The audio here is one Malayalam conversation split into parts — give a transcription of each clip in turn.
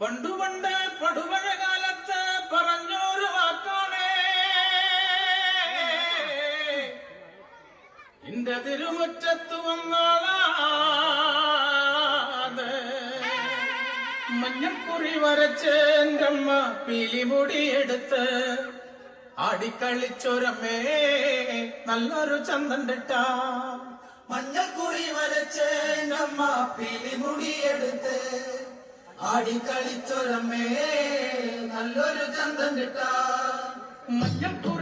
പണ്ടു പണ്ട് പടുമഴ കാലത്ത് പറഞ്ഞൊരു വാക്കാണേ. എന്റെ തിരുമുറ്റത്ത് വന്നാളാത് മഞ്ഞക്കുറി വരച്ച് എന്റമ്മ അമ്മ പീലിമുടി എടുത്ത് ആടിക്കളിച്ചൊരമ്മേ നല്ലൊരു ചന്തണ്ടിട്ട മഞ്ഞക്കുറി വരച്ച് നമ്മ പിലിമുടിയെടുത്ത് ആടിക്കളിച്ചൊരമ്മേ നല്ലൊരു ചന്തം കിട്ടാ. മഞ്ഞക്കുറി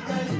Italy.